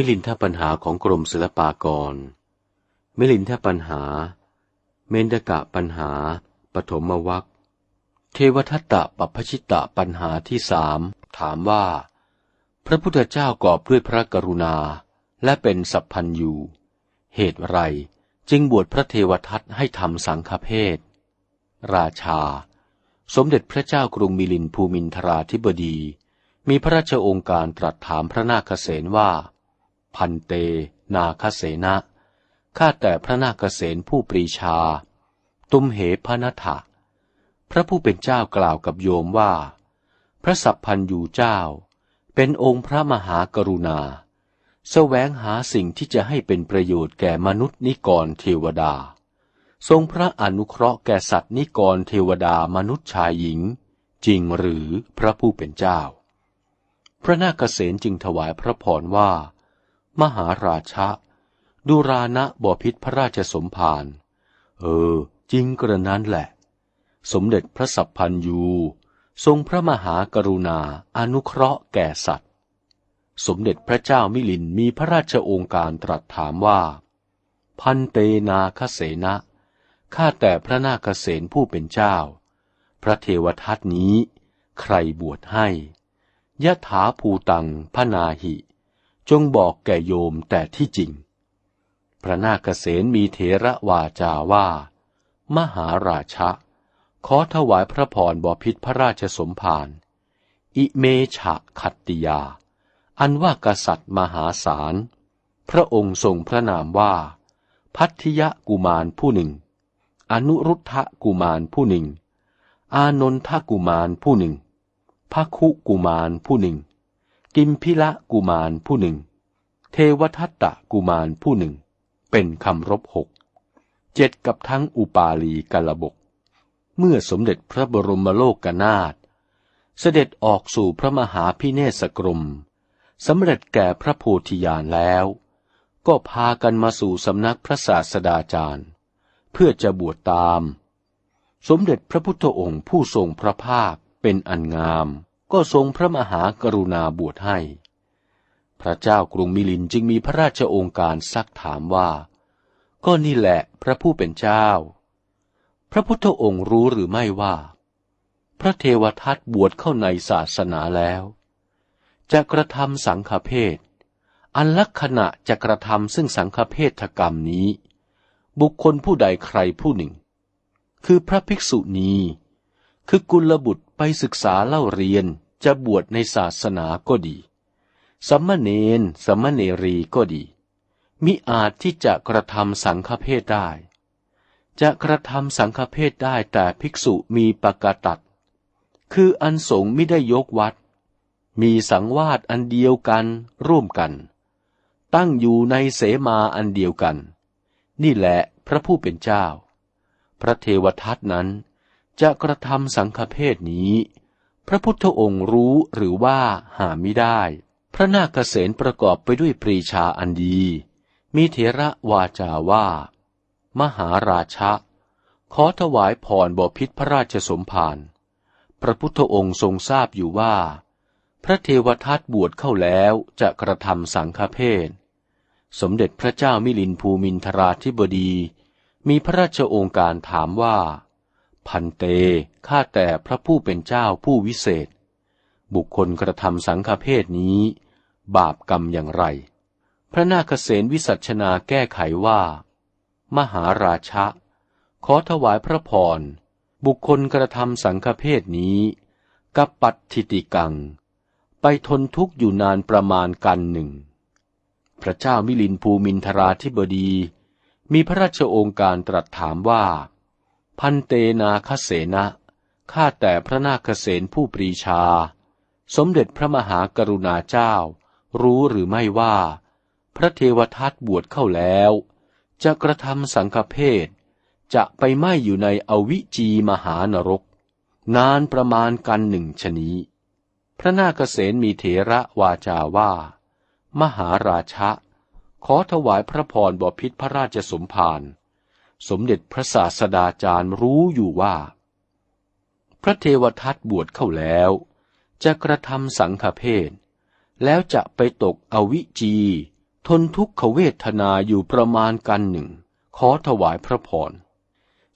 มิลินทปัญหาของกรมศิลปากร มิลินทปัญหา เมนกะปัญหา ปฐมวัคเทวทัตตะปัพชิตะปัญหาที่สามถามว่า พระพุทธเจ้ากอบด้วยพระกรุณา และเป็นสัพพันยูเหตุไรจึงบวชพระเทวทัตให้ทำสังฆเพศ ราชา สมเด็จพระเจ้ากรุงมิลินภูมินทราธิบดี มีพระราชองค์การตรัสถามพระนาคเษนว่า พันเต นาคเสนะข้าแต่พระนาคเษนผู้ปรีชา ตุมเหพนัทะพระผู้เป็นเจ้ากล่าวกับโยมว่า พระสัพพันยูเจ้า เป็นองค์พระมหากรุณาแสวงหาสิ่งที่จะให้เป็นประโยชน์แก่มนุษย์นิกรเทวดา ทรงพระอนุเคราะห์แก่สัตว์นิกรเทวดามนุษย์ชายหญิง จริงหรือพระผู้เป็นเจ้า พระนาคเษนจึงถวายพระพรว่า มหาราชะดูรานะบ่อพิษพระราชสมภาร เออ จริงกระนั้นแหละ สมเด็จพระสัพพันยู ทรงพระมหากรุณาอนุเคราะห์แก่สัตว์ สมเด็จพระเจ้ามิลินมีพระราชโองการตรัสถามว่า พันเตนาคเสนะข้าแต่พระนาคเสนผู้เป็นเจ้า พระเทวทัตนี้ ใครบวชให้ยะถาภูตังพนาหิ จงบอกแก่โยมแต่ที่จริง พระนาคเสนมีเถระวาจาว่า มหาราชะ ขอถวายพระพรบพิษพระราชสมภาร อิเมฉะขัตติยา อันว่ากษัตริย์มหาศาล พระองค์ทรงพระนามว่า พัทธิยกุมารผู้หนึ่ง อนุรุทธกุมารผู้หนึ่ง อานนทกุมารผู้หนึ่งพระคุกุมารผู้หนึ่ง กิมพิละกุมารผู้หนึ่ง เทวทัตตะกุมารผู้หนึ่ง เป็นคำรบหก เจ็ดกับทั้งอุปาลีกลบก เมื่อสมเด็จพระบรมโลกนาถเสด็จออกสู่พระมหาพิเนศกรมสำเร็จแก่พระโพธิญาณแล้ว ก็พากันมาสู่สำนักพระศาสดาจารย์ เพื่อจะบวชตาม สมเด็จพระพุทธองค์ผู้ทรงพระภาคเป็นอันงาม ก็ทรงพระมหากรุณาบวชให้ พระเจ้ากรุงมิลินจึงมีพระราชองค์การซักถามว่า ก็นี่แหละพระผู้เป็นเจ้า พระพุทธองค์รู้หรือไม่ว่า พระเทวทัตบวชเข้าในศาสนาแล้ว จะกระทำสังฆเพศอันลักษณะจะกระทำซึ่งสังฆเพศกรรมนี้ บุคคลผู้ใดใครผู้หนึ่ง คือพระภิกษุณี คือกุลบุตร ไปศึกษาเล่าเรียนจะบวชในศาสนาก็ดีสัมมเนนสัมมเนรีก็ดี มิอาจที่จะกระทำสังฆเพศได้ จะกระทำสังฆเพศได้แต่ภิกษุมีปกตัด คืออันสงไม่ได้ยกวัด มีสังวาสอันเดียวกันร่วมกัน ตั้งอยู่ในเสมาอันเดียวกัน นี่แหละพระผู้เป็นเจ้า พระเทวทัตนั้น จะกระทำสังฆเพศนี้ พระพุทธองค์รู้หรือว่าหาไม่ได้ พระนาคเษนประกอบไปด้วยปรีชาอันดี มีเถระวาจาว่า มหาราชะ ขอถวายพรบพิษพระราชสมภารพระพุทธองค์ทรงทราบอยู่ว่า พระเทวทัตบวชเข้าแล้วจะกระทำสังฆเพศสมเด็จพระเจ้ามิลินภูมินทราธิบดี มีพระราชโองการถามว่า พันเต ข้าแต่พระผู้เป็นเจ้าผู้วิเศษ บุคคลกระทำสังฆเพศนี้ บาปกรรมอย่างไร พระนาคเษนวิสัชนาแก้ไขว่า มหาราชะ ขอถวายพระพร บุคคลกระทำสังฆเพศนี้กับปัตติติกัง ไปทนทุกข์อยู่นานประมาณกันหนึ่ง พระเจ้ามิลินภูมินทราธิบดี มีพระราชโองการตรัสถามว่า พันเตนาคเสนะข้าแต่พระนาคเสนผู้ปรีชา สมเด็จพระมหากรุณาเจ้า รู้หรือไม่ว่า พระเทวทัตบวชเข้าแล้ว จะกระทำสังฆเพศจะไปไหมอยู่ในอวิจีมหานรก นานประมาณกันหนึ่งชนีพระนาคเษนมีเถระวาจาว่า มหาราชะ ขอถวายพระพรบพิษพระราชสมภาร สมเด็จพระศาสดาจารย์รู้อยู่ว่า พระเทวทัตบวชเข้าแล้ว จะกระทำสังฆเพศแล้วจะไปตกอวิจี ทนทุกขเวทนาอยู่ประมาณกันหนึ่ง ขอถวายพระพร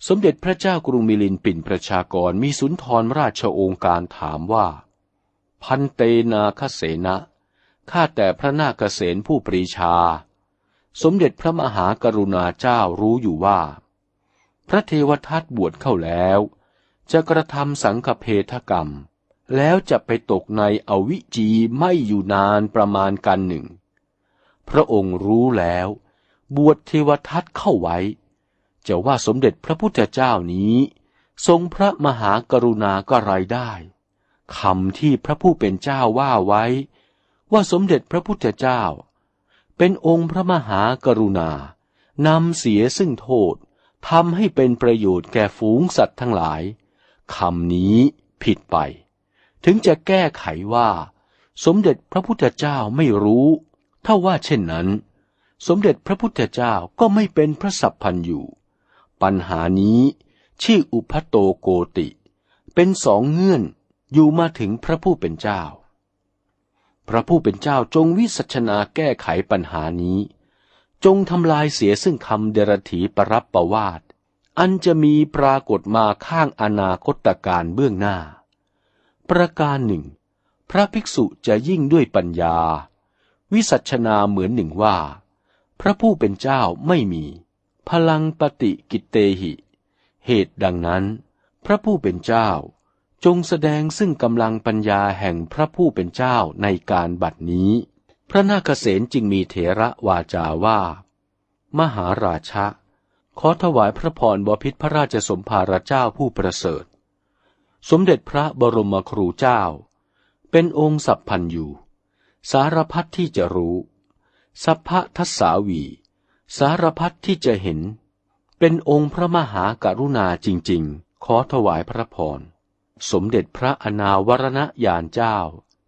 สมเด็จพระเจ้ากรุงมิลินปินประชากรมีสุนทรราชโองการถามว่า พันเตนาคเสนะข้าแต่พระนาคเษนผู้ปรีชา สมเด็จพระมหากรุณาเจ้ารู้อยู่ว่า พระเทวทัตบวชเข้าแล้ว จะกระทำสังฆเพทกรรม แล้วจะไปตกในอวิจีไม่อยู่นานประมาณกันหนึ่ง พระองค์รู้แล้ว บวชเทวทัตเข้าไว้ จะว่าสมเด็จพระพุทธเจ้านี้ ทรงพระมหากรุณาก็ไรได้คำที่พระผู้เป็นเจ้าว่าไว้ ว่าสมเด็จพระพุทธเจ้า เป็นองค์พระมหากรุณา นำเสียซึ่งโทษทำให้เป็นประโยชน์แก่ฝูงสัตว์ทั้งหลายคำนี้ผิดไป ถึงจะแก้ไขว่า สมเด็จพระพุทธเจ้าไม่รู้ถ้าว่าเช่นนั้น สมเด็จพระพุทธเจ้าก็ไม่เป็นพระสัพพันอยู่ ปัญหานี้ชื่ออุพัโตโกติ เป็นสองเงื่อนอยู่มาถึงพระผู้เป็นเจ้า พระผู้เป็นเจ้าจงวิสัชนาแก้ไขปัญหานี้ จงทำลายเสียซึ่งคำเดรถีปรับประวาดอันจะมีปรากฏมาข้างอนาคตการเบื้องหน้า ประการหนึ่ง พระภิกษุจะยิ่งด้วยปัญญา วิสัชนาเหมือนหนึ่งว่า พระผู้เป็นเจ้าไม่มี พลังปฏิกิเตหิ เหตุดังนั้น พระผู้เป็นเจ้า จงแสดงซึ่งกำลังปัญญาแห่งพระผู้เป็นเจ้าในการบัดนี้ พระนาคเษนจึงมีเถระวาจาว่า มหาราชะ ขอถวายพระพรบพิษพระราชสมภารเจ้าผู้ประเสริฐ สมเด็จพระบรมครูเจ้า เป็นองค์สัพพันอยู่ สารพัดที่จะรู้ สัพพะทัศสาวี สารพัดที่จะเห็น เป็นองค์พระมหากรุณาจริง ๆ ขอถวายพระพร สมเด็จพระอนาวรณญาณเจ้า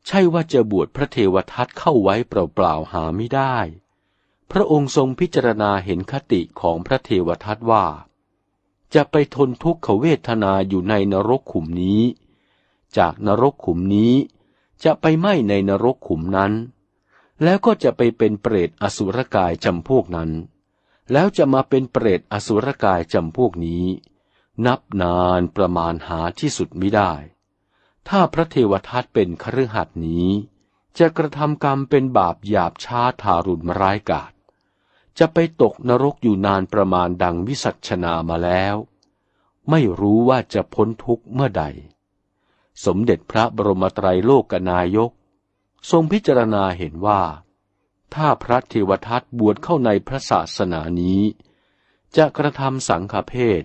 ใช่ว่าจะบวชพระเทวทัตเข้าไว้เปล่าๆหาไม่ได้ พระองค์ทรงพิจารณาเห็นคติของพระเทวทัตว่า จะไปทนทุกขเวทนาอยู่ในนรกขุมนี้ จากนรกขุมนี้จะไปไหม้ในนรกขุมนั้น แล้วก็จะไปเป็นเปรตอสุรกายจำพวกนั้น แล้วจะมาเป็นเปรตอสุรกายจำพวกนี้ นับนานประมาณหาที่สุดไม่ได้ ถ้าพระเทวทัตเป็นคฤหัสนี้ จะกระทำกรรมเป็นบาปหยาบช้าทารุณร้ายกาจจะไปตกนรกอยู่นานประมาณดังวิสัชนามาแล้ว ไม่รู้ว่าจะพ้นทุกข์เมื่อใด สมเด็จพระบรมไตรโลกนายก ทรงพิจารณาเห็นว่า ถ้าพระเทวทัตบวชเข้าในพระศาสนานี้ จะกระทำสังฆเพศ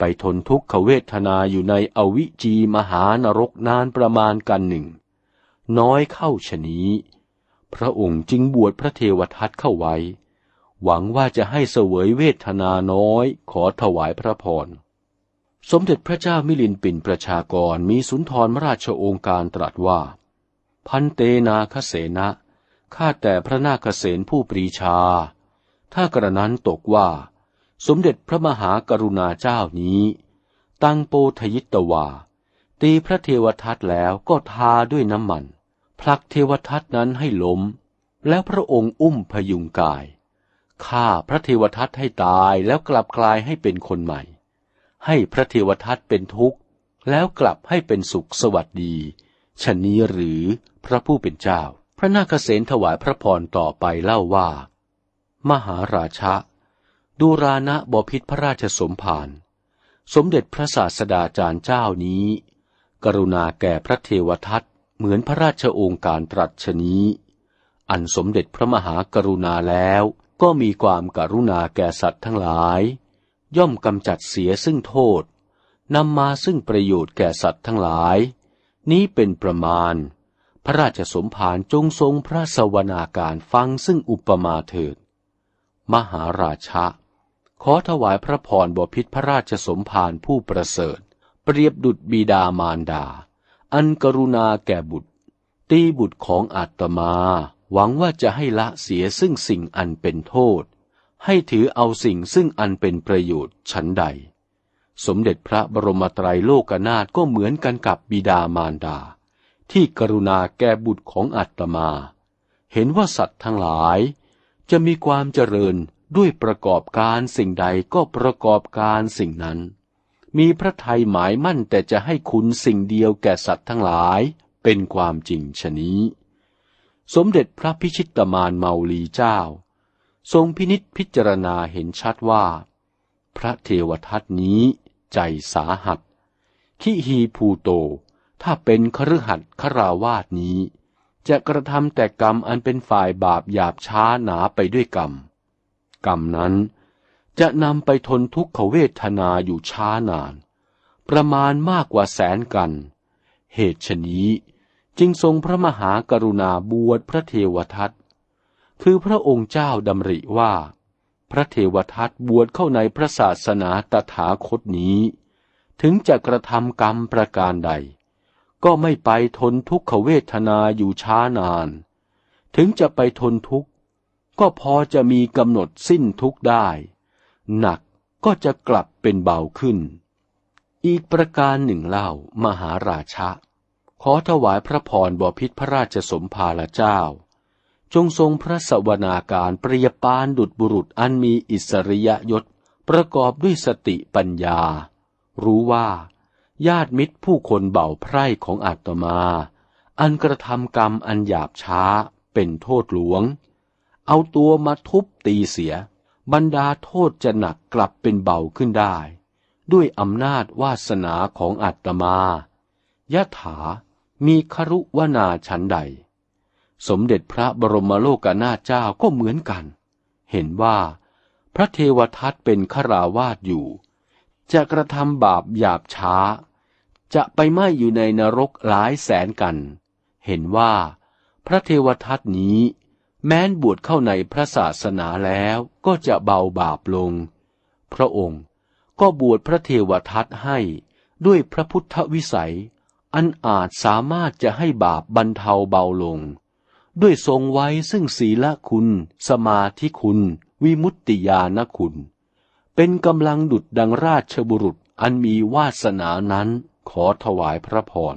ไปทนทุกขเวทนาอยู่ในอวิจีมหานรกนานประมาณกันหนึ่ง น้อยเข้าชนี้ พระองค์จึงบวชพระเทวทัตเข้าไว้ หวังว่าจะให้เสวยเวทนาน้อยขอถวายพระพร สมเด็จพระเจ้ามิลินปินประชากรมีสุนทรราชโองการตรัสว่า พันเตนาคเสนะข้าแต่พระนาคเสนผู้ปรีชา ถ้ากระนั้นตกว่า สมเด็จพระมหากรุณาเจ้านี้ ตั้งโปทยิตวา ตีพระเทวทัตแล้วก็ทาด้วยน้ำมัน ผลักเทวทัตนั้นให้ล้ม แล้วพระองค์อุ้มพยุงกายฆ่าพระเทวทัตให้ตายแล้วกลับกลายให้เป็นคนใหม่ ให้พระเทวทัตเป็นทุกข์ แล้วกลับให้เป็นสุขสวัสดีชะนี้หรือพระผู้เป็นเจ้า พระนาคเษนถวายพระพรต่อไปเล่าว่า มหาราชะ ดูรานะบพิษพระราชสมภาร สมเด็จพระศาสดาจารย์เจ้านี้ กรุณาแก่พระเทวทัตเหมือนพระราชองค์การตรัสชนี้ อันสมเด็จพระมหากรุณาแล้วก็มีความกรุณาแก่สัตว์ทั้งหลาย ย่อมกำจัดเสียซึ่งโทษนำมาซึ่งประโยชน์แก่สัตว์ทั้งหลาย นี้เป็นประมาณ พระราชสมภารจงทรงพระสวนาการฟังซึ่งอุปมาเถิด มหาราชะ ขอถวายพระพรบพิษพระราชสมภารผู้ประเสริฐ เปรียบดุจบิดามารดา อันกรุณาแก่บุตร ตีบุตรของอาตมา หวังว่าจะให้ละเสียซึ่งสิ่งอันเป็นโทษ ให้ถือเอาสิ่งซึ่งอันเป็นประโยชน์ฉันใด สมเด็จพระบรมไตรโลกนาถก็เหมือนกันกับบิดามารดา ที่กรุณาแก่บุตรของอาตมา เห็นว่าสัตว์ทั้งหลาย จะมีความเจริญ ด้วยประกอบการสิ่งใดก็ประกอบการสิ่งนั้น มีพระทัยหมายมั่นแต่จะให้คุณสิ่งเดียวแก่สัตว์ทั้งหลายเป็นความจริงชนี้ สมเด็จพระพิชิตมานเมาลีเจ้า ทรงพินิษพิจารณาเห็นชัดว่า พระเทวทัตนี้ใจสาหัสขิฮีภูโต ถ้าเป็นคฤหัสคราวาสนี้ จะกระทำแต่กรรมอันเป็นฝ่ายบาปหยาบช้าหนาไปด้วยกรรม กรรมนั้น จะนำไปทนทุกขเวทนาอยู่ช้านาน ประมาณมากกว่าแสนกัน เหตุชนี้จึงทรงพระมหากรุณาบวชพระเทวทัตคือพระองค์เจ้าดำริว่า พระเทวทัตบวชเข้าในพระศาสนาตถาคตนี้ ถึงจะกระทำกรรมประการใด ก็ไม่ไปทนทุกขเวทนาอยู่ช้านาน ถึงจะไปทนทุกข์ ก็พอจะมีกำหนดสิ้นทุกได้ หนักก็จะกลับเป็นเบาขึ้น อีกประการหนึ่งเล่ามหาราชะ ขอถวายพระพรบพิษพระราชสมภารเจ้า จงทรงพระสวนาการเปรียปานดุจบุรุษอันมีอิสริยยศประกอบด้วยสติปัญญา รู้ว่า ญาติมิตรผู้คนเบาไพร่ของอาตมา อันกระทำกรรมอันหยาบช้าเป็นโทษหลวง เอาตัวมาทุบตีเสีย บรรดาโทษจะหนักกลับเป็นเบาขึ้นได้ ด้วยอำนาจวาสนาของอาตมายะถามีครุวนาชันใด สมเด็จพระบรมโลกนาเจ้าก็เหมือนกัน เห็นว่า พระเทวทัตเป็นขราวาสอยู่ จะกระทำบาปหยาบช้า จะไปไหมอยู่ในนรกหลายแสนกัน เห็นว่า พระเทวทัตนี้ แม้นบวชเข้าในพระศาสนาแล้วก็จะเบาบาปลง พระองค์ก็บวชพระเทวทัตให้ด้วยพระพุทธวิสัย อันอาจสามารถจะให้บาปบรรเทาเบาลง ด้วยทรงไว้ซึ่งศีลคุณ สมาธิคุณ วิมุตติญาณคุณ เป็นกำลังดุดดังราชบุรุษอันมีวาสนานั้นขอถวายพระพร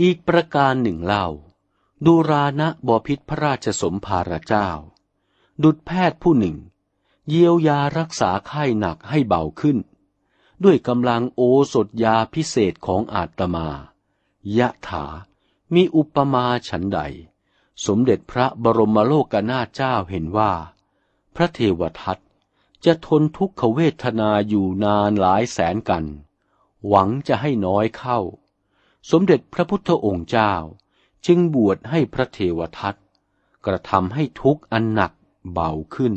อีกประการหนึ่งเล่า ดูรานะบพิษพระราชสมภารเจ้า ดุดแพทย์ผู้หนึ่ง เยียวยารักษาไข้หนักให้เบาขึ้น ด้วยกำลังโอสถยาพิเศษของอาตมา ยะถา มีอุปมาฉันใด สมเด็จพระบรมโลกนาถเจ้าเห็นว่า พระเทวทัตจะทนทุกขเวทนาอยู่นานหลายแสนกัน หวังจะให้น้อยเข้า สมเด็จพระพุทธองค์เจ้า จึงบวชให้พระเทวทัตกระทำให้ทุกข์อันหนักเบาขึ้น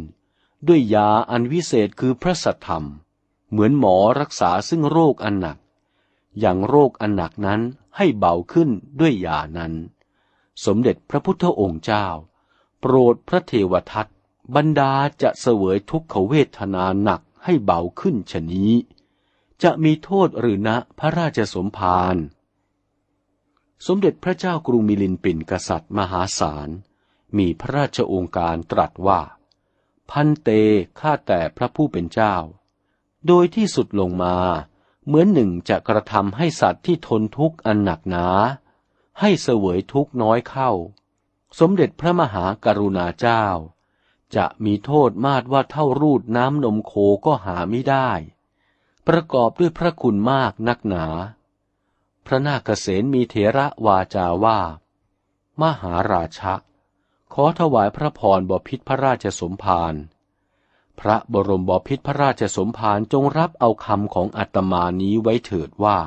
ด้วยยาอันวิเศษคือพระสัทธรรม เหมือนหมอรักษาซึ่งโรคอันหนัก อย่างโรคอันหนักนั้นให้เบาขึ้นด้วยยานั้น สมเด็จพระพุทธองค์เจ้า โปรดพระเทวทัตบรรดาจะเสวยทุกขเวทนาหนักให้เบาขึ้นชนี้ จะมีโทษหรือนะพระราชสมภาร สมเด็จพระเจ้ากรุงมิลินปินกษัตริย์มหาศาล มีพระราชองค์การตรัสว่า พันเตข้าแต่พระผู้เป็นเจ้า โดยที่สุดลงมา เหมือนหนึ่งจะกระทำให้สัตว์ที่ทนทุกข์อันหนักหนา ให้เสวยทุกข์น้อยเข้า สมเด็จพระมหากรุณาเจ้า จะมีโทษมากว่าเท่ารูดน้ำนมโคก็หาไม่ได้ ประกอบด้วยพระคุณมากนักหนา พระนาคเษนมีเถระวาจาว่า มหาราชะ ขอถวายพระพรบพิษพระราชสมภาร พระบรมบพิษพระราชสมภารจงรับเอาคำของอัตมานี้ไว้เถิดว่า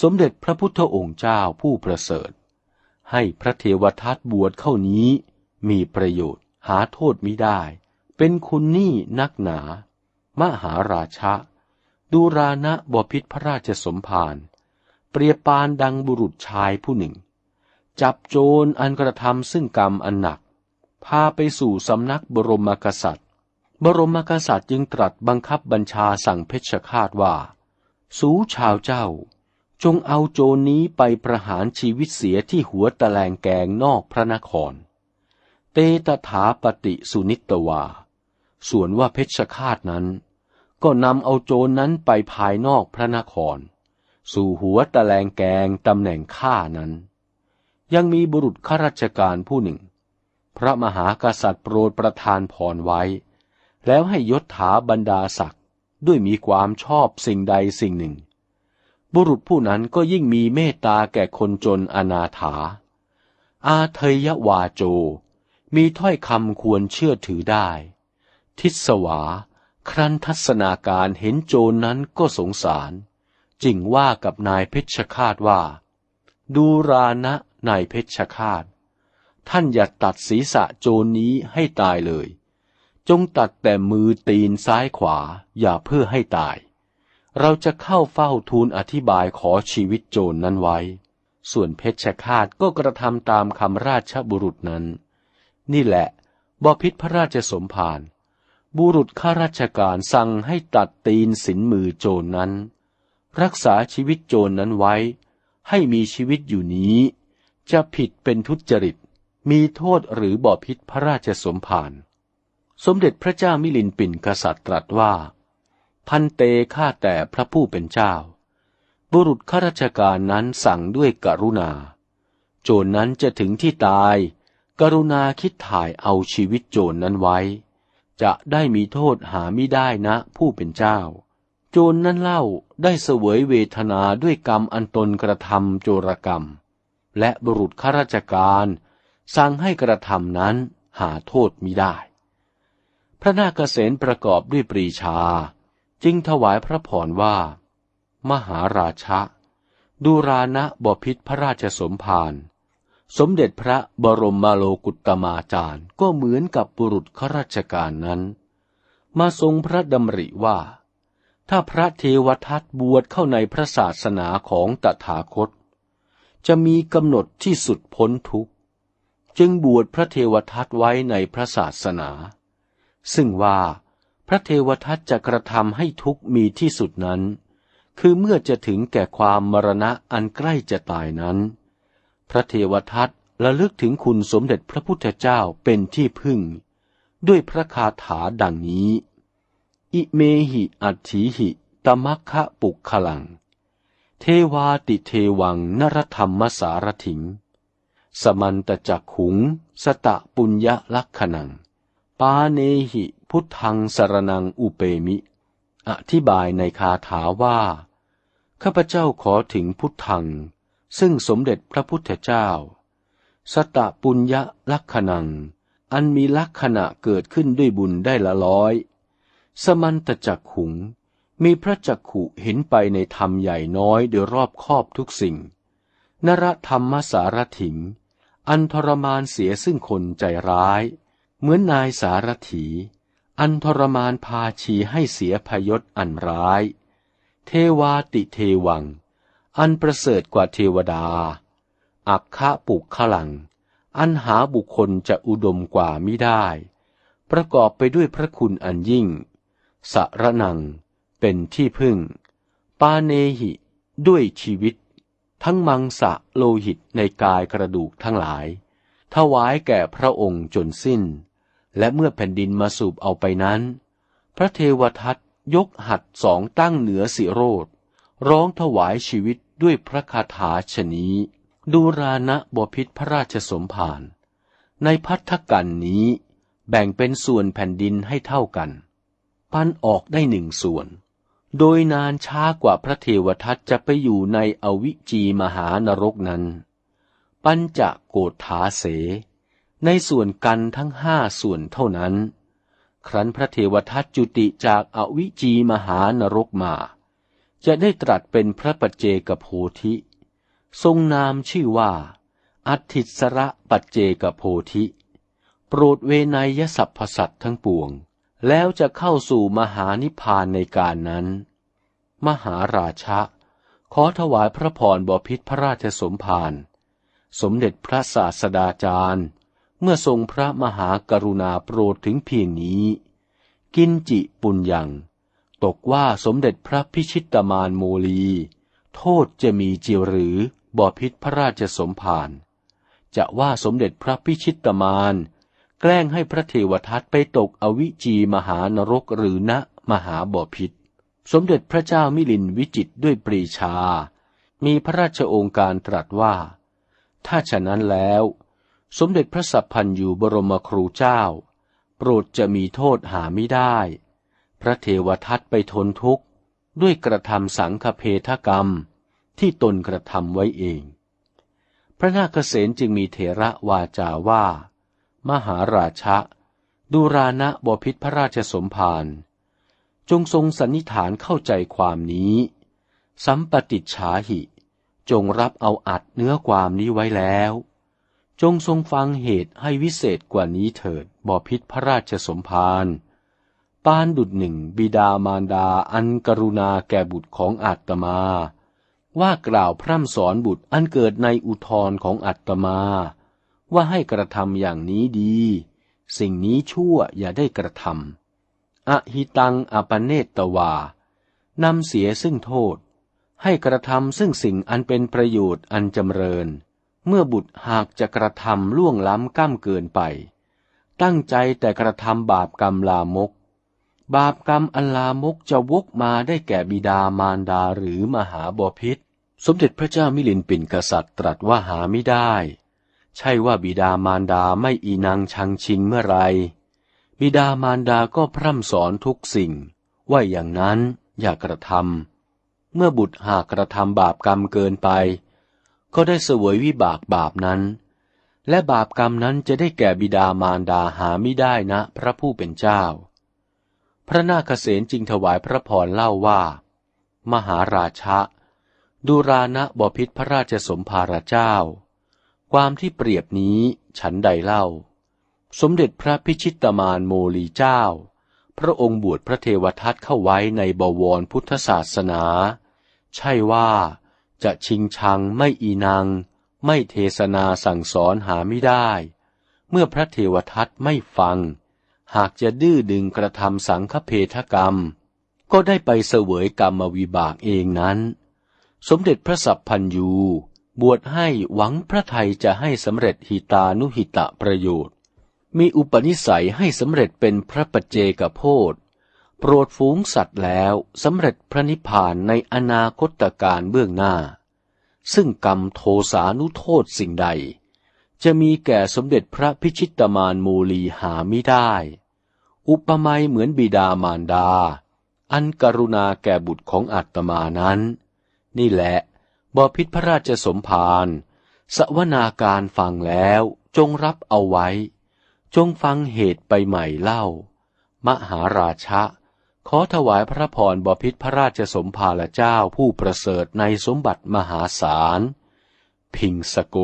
สมเด็จพระพุทธองค์เจ้าผู้ประเสริฐ ให้พระเทวทัตบวชเข้านี้ มีประโยชน์หาโทษมิได้ เป็นคุณนี่นักหนา มหาราชะ ดูรานะบพิษพระราชสมภาร เปรียบปานดังบุรุษชายผู้หนึ่ง จับโจรอันกระทำซึ่งกรรมอันหนัก พาไปสู่สำนักบรมกษัตริย์ บรมกษัตริย์จึงตรัสบังคับบัญชาสั่งเพชฌฆาตว่า สูชาวเจ้า จงเอาโจรนี้ไปประหารชีวิตเสียที่หัวตะแลงแกงนอกพระนคร เตตถาปฏิสุนิตวา ส่วนว่าเพชฌฆาตนั้น ก็นำเอาโจรนั้นไปภายนอกพระนคร สู่หัวตะแลงแกงตำแหน่งข้านั้น ยังมีบุรุษข้าราชการผู้หนึ่ง พระมหากษัตริย์โปรดประทานพรไว้ แล้วให้ยศถาบรรดาศักดิ์ด้วยมีความชอบสิ่งใดสิ่งหนึ่ง บุรุษผู้นั้นก็ยิ่งมีเมตตาแก่คนจนอนาถา อาเทยวาโจ มีถ้อยคำควรเชื่อถือได้ ทิศวาครั้นทัศนาการเห็นโจรนั้นก็สงสาร จึงว่ากับนายเพชรคาดว่า ดูรานะนายเพชรคาดท่านอย่าตัดศีรษะโจรนี้ให้ตายเลย จงตัดแต่มือตีนซ้ายขวาอย่าเพื่อให้ตาย เราจะเข้าเฝ้าทูลอธิบายขอชีวิตโจรนนั้นไว้ ส่วนเพชรคาดก็กระทำตามคำราชบุรุษนั้น นี่แหละบพิษพระราชสมภารบุรุษข้าราชการสั่งให้ตัดตีนสินมือโจรนนั้น รักษาชีวิตโจรนั้นไว้ ให้มีชีวิตอยู่นี้ จะผิดเป็นทุจริต มีโทษหรือบ่อพิษพระราชสมภารสมเด็จพระเจ้ามิลินปินกษัตริย์ตรัสว่า พันเตฆ่าแต่พระผู้เป็นเจ้า บุรุษข้าราชการนั้นสั่งด้วยกรุณา โจรนนั้นจะถึงที่ตาย กรุณาคิดถ่ายเอาชีวิตโจรนนั้นไว้ จะได้มีโทษหาไม่ได้นะผู้เป็นเจ้า โจรนนั้นเล่าได้เสวยเวทนาด้วยกรรมอันตนกระทำโจรกรรม และบุรุษข้าราชการ สั่งให้กระทำนั้นหาโทษมิได้ พระนาคเษนประกอบด้วยปรีชา จึงถวายพระพรว่า มหาราชะดูรานะบพิษพระราชสมภารสมเด็จพระบรมมาโลกุตมาจารย์ก็เหมือนกับบุรุษข้าราชการนั้น มาทรงพระดำริว่า ถ้าพระเทวทัตบวชเข้าในพระศาสนาของตถาคต จะมีกำหนดที่สุดพ้นทุกข์ จึงบวชพระเทวทัตไว้ในพระศาสนา ซึ่งว่าพระเทวทัตจะกระทำให้ทุกข์มีที่สุดนั้น คือเมื่อจะถึงแก่ความมรณะอันใกล้จะตายนั้น พระเทวทัตระลึกถึงคุณสมเด็จพระพุทธเจ้าเป็นที่พึ่ง ด้วยพระคาถาดังนี้ อิเมหิอัตถิหิ ตมัคคะปุกขลัง เทวาติเทวังนรธรรมสารถิง สมันตจักขุง สตะปุญญลักขณัง ปาเนหิพุทธังสารนังอุเปมิ อธิบายในคาถาว่า ข้าพเจ้าขอถึงพุทธัง ซึ่งสมเด็จพระพุทธเจ้า สตะปุญญลักขณัง อันมีลักษณะเกิดขึ้นด้วยบุญได้ละร้อย สมันตจักขุง มีพระจักขุเห็นไปในธรรมใหญ่น้อยโดยรอบครอบทุกสิ่ง นรธรรมสารถิง อันทรมานเสียซึ่งคนใจร้าย เหมือนนายสารถี อันทรมานพาชีให้เสียพยศอันร้าย เทวาติเทวัง อันประเสริฐกว่าเทวดา อักคะปุกขลัง อันหาบุคคลจะอุดมกว่ามิได้ ประกอบไปด้วยพระคุณอันยิ่ง สระนัง เป็นที่พึ่ง ปาเนหิ ด้วยชีวิต ทั้งมังสะโลหิตในกายกระดูกทั้งหลาย ถวายแก่พระองค์จนสิ้น และเมื่อแผ่นดินมาสูบเอาไปนั้น พระเทวทัตยกหัดสองตั้งเหนือสิโรธร้องถวายชีวิตด้วยพระคาถาชนี้ ดูรานะบพิษพระราชสมภารในพัทธกันนี้ แบ่งเป็นส่วนแผ่นดินให้เท่ากัน ปั้นออกได้หนึ่งส่วน โดยนานช้ากว่าพระเทวทัตจะไปอยู่ในอวิจีมหานรกนั้น ปัญจะโกฏฐาเส ในส่วนกันทั้งห้าส่วนเท่านั้น ครั้นพระเทวทัตจุติจากอวิจีมหานรกมา จะได้ตรัสเป็นพระปัจเจกโพธิ ทรงนามชื่อว่าอัติสระปัจเจกโพธิ โปรดเวนยสัพพสัตทั้งปวง แล้วจะเข้าสู่มหานิพพานในการนั้น มหาราชะ ขอถวายพระพรบพิษพระราชสมภาร สมเด็จพระศาสดาจารย์ เมื่อทรงพระมหากรุณาโปรดถึงเพียงนี้ กินจิปุญญัง ตกว่าสมเด็จพระพิชิตมานโมลี โทษจะมีจิหรือบอพิษพระราชสมภารจะว่าสมเด็จพระพิชิตมาน แกล้งให้พระเทวทัตไปตกอวิจีมหานรกหรือณมหาบ่อพิษ สมเด็จพระเจ้ามิลินวิจิตด้วยปรีชา มีพระราชโองการตรัสว่า ถ้าฉะนั้นแล้ว สมเด็จพระสัพพันยูบรมครูเจ้า โปรดจะมีโทษหาไม่ได้ พระเทวทัตไปทนทุกข์ ด้วยกระทำสังฆเพทกรรมที่ตนกระทำไว้เอง พระนาคเษนจึงมีเถระวาจาว่า มหาราชะ ดูรานะบพิษพระราชสมภารจงทรงสันนิฐานเข้าใจความนี้ สัมปติฉาหิ จงรับเอาอัดเนื้อความนี้ไว้แล้ว จงทรงฟังเหตุให้วิเศษกว่านี้เถิดบพิษพระราชสมภารปานดุดหนึ่งบิดามารดาอันกรุณาแก่บุตรของอาตมา ว่ากล่าวพร่ำสอนบุตรอันเกิดในอุทธรของอาตมา ว่าให้กระทำอย่างนี้ดี สิ่งนี้ชั่วอย่าได้กระทำอหิตังอปเนตตวานำเสียซึ่งโทษ ให้กระทำซึ่งสิ่งอันเป็นประโยชน์อันจำเริญ เมื่อบุตรหากจะกระทำล่วงล้ำก้ามเกินไป ตั้งใจแต่กระทำบาปกรรมลามก บาปกรรมอันลามกจะวกมาได้แก่บิดามารดาหรือมหาบพิษสมเด็จพระเจ้ามิลินปินกษัตริย์ตรัสว่าหาไม่ได้ ใช่ว่าบิดามารดาไม่อีนางชังชิงเมื่อไร บิดามารดาก็พร่ำสอนทุกสิ่ง ว่าอย่างนั้นอย่ากระทำ เมื่อบุตรหากกระทำบาปกรรมเกินไป ก็ได้เสวยวิบากบาปนั้น และบาปกรรมนั้นจะได้แก่บิดามารดาหาไม่ได้นะพระผู้เป็นเจ้า พระนาคเษนจึงถวายพระพรเล่าว่า มหาราชะดูรานะบพิษพระราชสมภารเจ้า ความที่เปรียบนี้ฉันใดเล่า สมเด็จพระพิชิตมานโมลีเจ้า พระองค์บวชพระเทวทัตเข้าไว้ในบวรพุทธศาสนา ใช่ว่าจะชิงชังไม่อีนางไม่เทศนาสั่งสอนหาไม่ได้ เมื่อพระเทวทัตไม่ฟัง หากจะดื้อดึงกระทำสังฆเพทกรรม ก็ได้ไปเสวยกรรมวิบากเองนั้น สมเด็จพระสัพพันยู บวชให้หวังพระไทยจะให้สำเร็จหิตานุหิตะประโยชน์ มีอุปนิสัยให้สำเร็จเป็นพระปัจเจกโพธโปรดฝูงสัตว์แล้วสำเร็จพระนิพพานในอนาคตการเบื้องหน้า ซึ่งกรรมโทสานุโทษสิ่งใด จะมีแก่สมเด็จพระพิชิตมานมูลีหาไม่ได้ อุปมาเหมือนบิดามารดา อันกรุณาแก่บุตรของอัตมานั้น นี่แหละ บพิษพระราชสมภารสวนาการฟังแล้วจงรับเอาไว้ จงฟังเหตุไปใหม่เล่า มหาราชะ ขอถวายพระพรบพิษพระราชสมภารเจ้าผู้ประเสริฐในสมบัติมหาศาล พิงสโก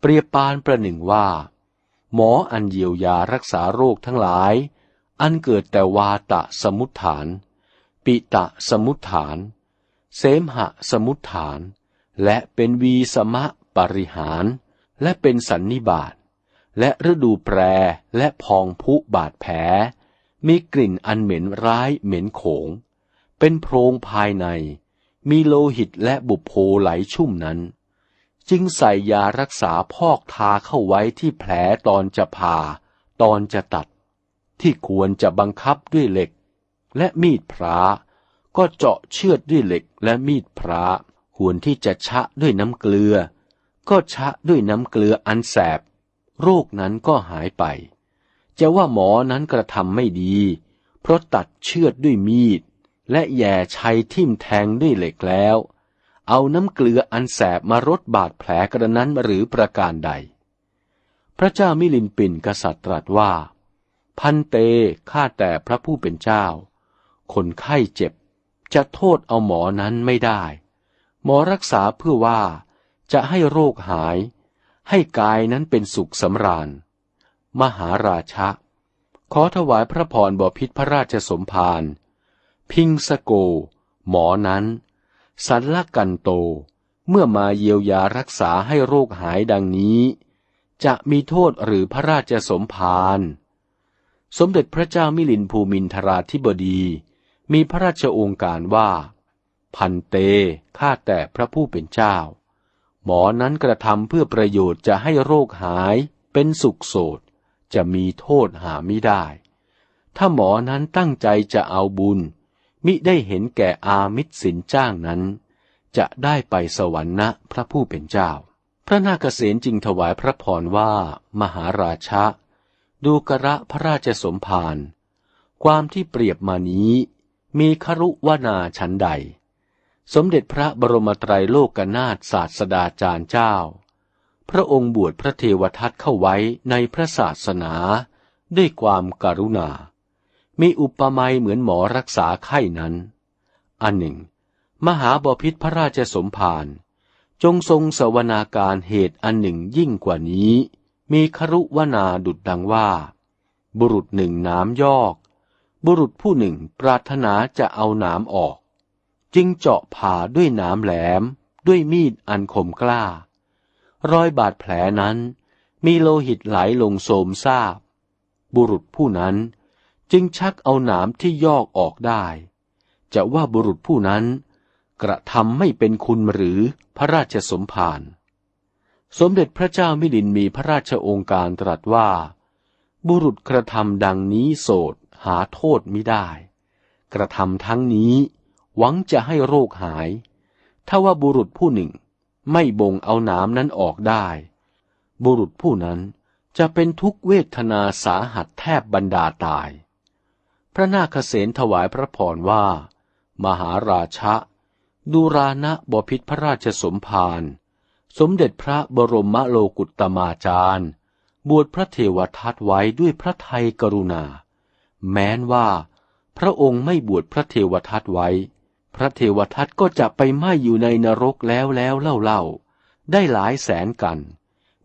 เปรียบปานประหนึ่งว่า หมออันเยียวยารักษาโรคทั้งหลาย อันเกิดแต่วาตะสมุทฐาน ปิตะสมุทฐาน เสมหะสมุทฐาน และเป็นวีสมะปริหาร และเป็นสันนิบาต และฤดูแปรและพองพุบาดแผล มีกลิ่นอันเหม็นร้ายเหม็นโขง เป็นโพรงภายใน มีโลหิตและบุโพไหลชุ่มนั้น จึงใส่ยารักษาพอกทาเข้าไว้ที่แผลตอนจะผ่า ตอนจะตัด ที่ควรจะบังคับด้วยเหล็ก และมีดพระ ก็เจาะเชือดด้วยเหล็กและมีดพระควรที่จะชะด้วยน้ำเกลือ ก็ชะด้วยน้ำเกลืออันแสบ โรคนั้นก็หายไป จะว่าหมอนั้นกระทำไม่ดี เพราะตัดเชือดด้วยมีด และแย่ชัยทิ่มแทงด้วยเหล็กแล้ว เอาน้ำเกลืออันแสบมารดบาดแผลกระนั้นหรือประการใด พระเจ้ามิลินปินกษัตริย์ตรัสว่า พันเตข้าแต่พระผู้เป็นเจ้า คนไข้เจ็บ จะโทษเอาหมอนั้นไม่ได้ หมอรักษาเพื่อว่าจะให้โรคหาย ให้กายนั้นเป็นสุขสำราญ มหาราชะ ขอถวายพระพรบพิษพระราชสมภารพิงสโก หมอนั้น สันละกันโต เมื่อมาเยียวยารักษาให้โรคหายดังนี้ จะมีโทษหรือพระราชสมภารสมเด็จพระเจ้ามิลินภูมินทราธิบดี มีพระราชโองการว่า พันเตข้าแต่พระผู้เป็นเจ้า หมอนั้นกระทำเพื่อประโยชน์จะให้โรคหายเป็นสุขโสดจะมีโทษหาไม่ได้ ถ้าหมอนั้นตั้งใจจะเอาบุญ มิได้เห็นแก่อามิตรสินจ้างนั้น จะได้ไปสวรรค์นะพระผู้เป็นเจ้า พระนาคเษนจึงถวายพระพรว่า มหาราชะ ดูกระพระราชสมภารความที่เปรียบมานี้ มีครุวนาชันใด สมเด็จพระบรมไตรโลกนาถศาสดาจารย์เจ้า พระองค์บวชพระเทวทัตเข้าไว้ในพระศาสนา ด้วยความการุณา มีอุปมาเหมือนหมอรักษาไข้นั้น อันหนึ่ง มหาบพิษพระราชสมภารจงทรงสวนาการเหตุอันหนึ่งยิ่งกว่านี้ มีครุวนาดุดดังว่า บุรุษหนึ่งน้ำยอก บุรุษผู้หนึ่งปรารถนาจะเอาหน้ำออก จึงเจาะผ่าด้วยหน้ำแหลมด้วยมีดอันคมกล้า รอยบาดแผลนั้น มีโลหิตไหลลงโสมซาบ บุรุษผู้นั้นจึงชักเอาหนามที่ยอกออกได้ จะว่าบุรุษผู้นั้น กระทำไม่เป็นคุณหรือพระราชสมภารสมเด็จพระเจ้ามิลินมีพระราชองค์การตรัสว่า บุรุษกระทำดังนี้โสด หาโทษไม่ได้ กระทำทั้งนี้ หวังจะให้โรคหาย ถ้าว่าบุรุษผู้หนึ่งไม่บ่งเอาน้ำนั้นออกได้ บุรุษผู้นั้นจะเป็นทุกเวทนาสาหัสแทบบรรดาตาย พระนาคเษนถวายพระพรว่า มหาราชะดูรานะบพิษพระราชสมภารสมเด็จพระบรมโลกุตมาจารย์ บวชพระเทวทัตไว้ด้วยพระไทยกรุณา แม้นว่า พระองค์ไม่บวชพระเทวทัตไว้ พระเทวทัตก็จะไปไหม้อยู่ในนรกแล้วแล้วเล่าเล่าได้หลายแสนกัน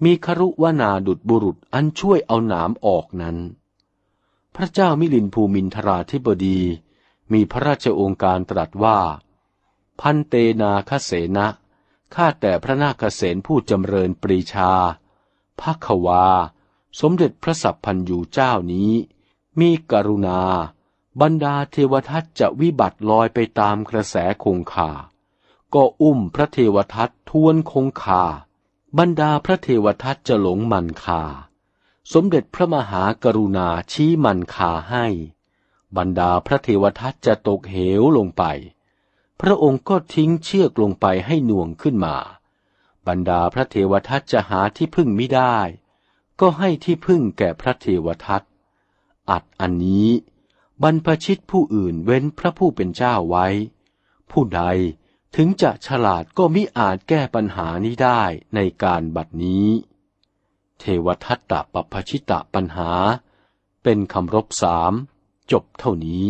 มีครุวนาดุดบุรุษอันช่วยเอาหนามออกนั้น พระเจ้ามิลินภูมินทราธิบดี มีพระราชองค์การตรัสว่า พันเตนาคเสนะข้าแต่พระนาคเสนผู้จำเริญปรีชาพักวา สมเด็จพระสัพพันยูเจ้านี้ มีกรุณา บรรดาเทวทัตจะวิบัติลอยไปตามกระแสคงคา ก็อุ้มพระเทวทัตทวนคงคา บรรดาพระเทวทัตจะหลงมันคา สมเด็จพระมหากรุณาชี้มันคาให้ บรรดาพระเทวทัตจะตกเหวลงไป พระองค์ก็ทิ้งเชือกลงไปให้หน่วงขึ้นมา บรรดาพระเทวทัตจะหาที่พึ่งไม่ได้ ก็ให้ที่พึ่งแก่พระเทวทัต อัดอันนี้ บรรพชิตผู้อื่นเว้นพระผู้เป็นเจ้าไว้ ผู้ใดถึงจะฉลาดก็มิอาจแก้ปัญหานี้ได้ในการบัดนี้ เทวทัตตะปปชิตะปัญหา เป็นคำรบสามจบเท่านี้